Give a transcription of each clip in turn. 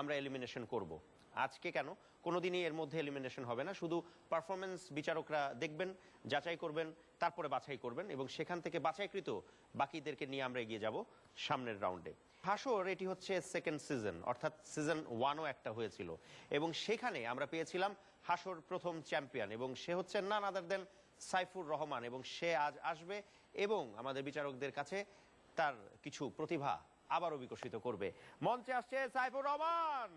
আমরা এলিমিনেশন করব। আজকে কেন? কোনোদিনই এর মধ্যে এলিমিনেশন হবে না। শুধু পারফরমেন্স বিচারকরা দেখবেন, যাচাই করবেন, তারপরে বাছাই করবেন এবং সেখান থেকে বাছাইকৃত বাকিদেরকে নিয়ে আমরা এগিয়ে যাব সামনের রাউন্ডে হাসর, এটি হচ্ছে সেকেন্ড সিজন অর্থাৎ সিজন ওয়ানও একটা হয়েছিল। এবং সেখানে আমরা পেয়েছিলাম হাসর প্রথম চ্যাম্পিয়ন এবং সে হচ্ছে নান আদার দেন সাইফুর রহমান এবং সে আজ আসবে এবং আমাদের বিচারকদের কাছে তার কিছু প্রতিভা আবারও বিকশিত করবে। মঞ্চে আসছে সাইফুর রহমান।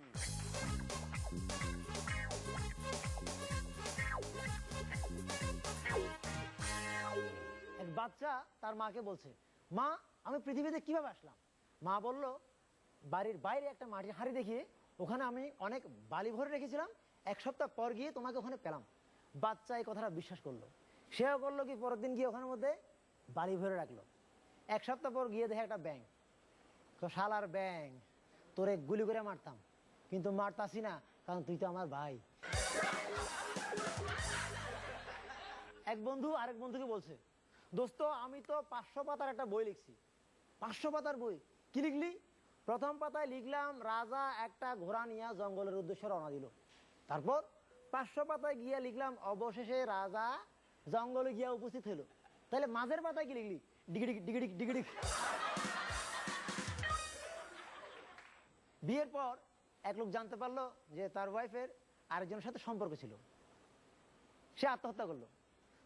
এক বাচ্চা তার মাকে বলছে, মা, আমি পৃথিবীতে কীভাবে আসলাম? মা বলল, বাড়ির বাইরে একটা মাটির হাড়ি দেখিয়ে ওখানে আমি অনেক বালি ভরে রেখেছিলাম, এক সপ্তাহ পর গিয়ে তোমাকে ওখানে পেলাম। বাচ্চা এই কথাটা বিশ্বাস করল। সেও করল কি, পরের দিন গিয়ে ওখানের মধ্যে বালি ভরে রাখল। এক সপ্তাহ পর গিয়ে দেখে একটা ব্যাং তো শালার ব্যাং, তোরে গুলি করে মারতাম। কিন্তু মারতাসি না, কারণ তুই তো আমার ভাই। এক বন্ধু আরেক বন্ধুকে বলছে, দোস্ত, আমি তো পাঁচশো পাতার একটা বই লিখছি। পাঁচশো পাতার বই? কি লিখলি? প্রথম পাতায় লিখলাম, রাজা একটা ঘোড়া নিয়ে জঙ্গলের উদ্দেশ্যে রওনা দিল। তারপর পাঁচশো পাতায় গিয়া লিখলাম, অবশেষে রাজা জঙ্গলে গিয়া উপস্থিত হলো। তাহলে মাঝের পাতায় কি লিখলি? ডিগিডিক ডিগিডিক ডিগিডিক বিয়ের পর এক লোক জানতে পারল যে তার ওয়াইফের আরেকজনের সাথে সম্পর্ক ছিল। সে আত্মহত্যা করল।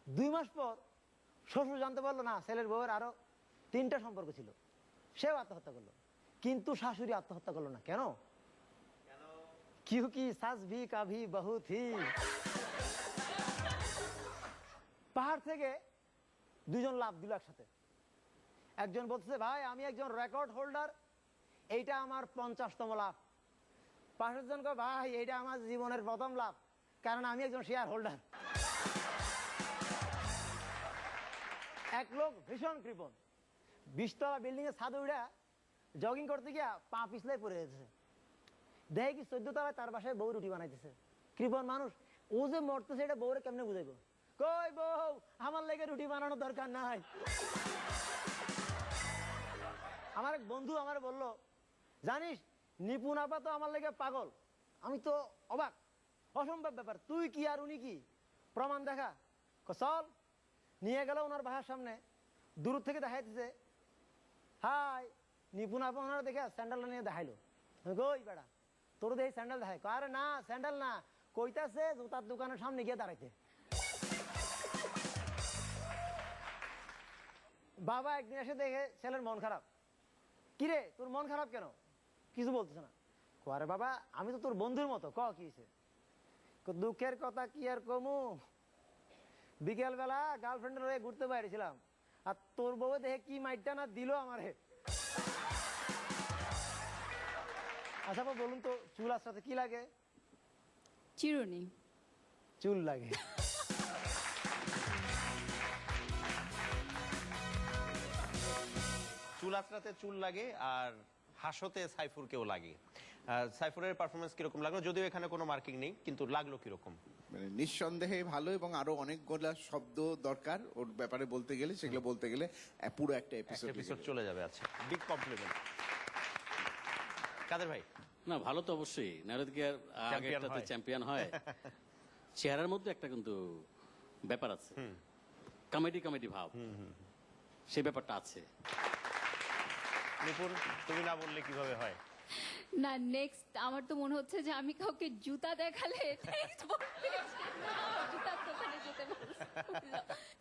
দুই মাস পর শ্বশুর জানতে পারল, না, ছেলের বউয়ের আরও তিনটা সম্পর্ক ছিল। সেও আত্মহত্যা করল। কিন্তু শাশুড়ি আত্মহত্যা করল না। কেন? কিউ কি সাসভি কাভি বহু থি। পাহাড় থেকে দুজন লাভ দিল একসাথে। একজন বলছে ভাই, আমি একজন রেকর্ড হোল্ডার এইটা আমার পঞ্চাশতম লাভ। পাশের জন ভাই, এইটা আমার জীবনের প্রথম লাভ। কারণ আমি একজন শেয়ার হোল্ডার এক লোক ভীষণ কৃপণ। বিশতলা বিল্ডিং এর ছাদে উঠা জগিং করতে গিয়া পা পিছলাই পড়ে গেছে। দেখে কি চোদ্দ তলায় তার বাসায় বউ রুটি বানাইতেছে। কৃপণ মানুষ, ও যে মরতেছে এটা বউরে কেমনে বুঝাইব? কই বউ, আমার লেগে রুটি বানানোর দরকার নাই। আমার এক বন্ধু আমার বলল জানিস নিপুণ আপা তো আমার লেগে পাগল। আমি তো অবাক। অসম্ভব ব্যাপার, তুই কি আর উনি কি? প্রমাণ দেখা। চল। নিয়ে গেল ওনার বাসার সামনে। দূর থেকে দেখাইতেছে। হাই নিপুণ আপা ওনারা দেখে স্যান্ডেলটা নিয়ে দেখাইলো। কই বেড়া, তোর দেখি স্যান্ডেল দেখাই আরে না, স্যান্ডেল না। কইতাছে জুতার দোকানের সামনে গিয়ে দাঁড়াইতে। বাবা একদিন এসে দেখে, ছেলের মন খারাপ। কিরে, তোর মন খারাপ কেন? কিছু বলতেছে না। কো, আরে বাবা আমি তো তোর বন্ধুর মতো ক কি হইছে? কো, দুঃখের কথা কি আর কমু? বিকেল বেলা গার্লফ্রেন্ডের হয়ে ঘুরতে বাইরেছিলাম আর তোর বউ দেখে কি মাইটটা না দিল আমারে? আচ্ছা বলুন তো চুল আসাতে কি লাগে? চিরুনি। চুল লাগে। চুল আঁচড়াতে চুল লাগে আর হাসতে সাইফুরকেও লাগে। সাইফুরের পারফরমেন্স কীরকম লাগল? যদিও এখানে কোনো মার্কিং নেই কিন্তু লাগল কীরকম? মানে নিঃসন্দেহে ভালো এবং আরও অনেকগুলা শব্দ দরকার ওর ব্যাপারে বলতে গেলে সেগুলো বলতে গেলে পুরো একটা এপিসোড এপিসোড চলে যাবে আচ্ছা। বিগ কমপ্লিমেন্ট কাদের ভাই? না ভালো তো অবশ্যই। নারদ গিয়ার আগে Champion চ্যাম্পিয়ন হয়। চেহারার মধ্যে একটা কিন্তু ব্যাপার আছে। কমেডি কমেডি ভাব। সেই ব্যাপারটা আছে। নিপুণ তুমি না বললে কীভাবে হয়? না নেক্সট আমার তো মনে হচ্ছে যে আমি কাউকে জুতা দেখালে।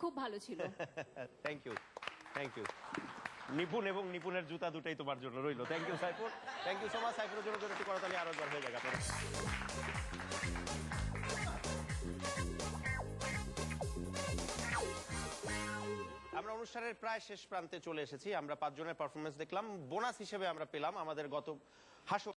খুব ভালো ছিল। Thank you thank you Nipun এবং নিপুণের জুতা দুটাই তোমার জন্য রইল। Thank you Saifur thank you so much সাইফুরের জন্য একটু করতালি আরও হয়ে আপনার। অনুষ্ঠানের প্রায় শেষ প্রান্তে চলে এসেছি। আমরা পাঁচজনের পারফরমেন্স দেখলাম। বোনাস হিসেবে আমরা পেলাম আমাদের গত হাসো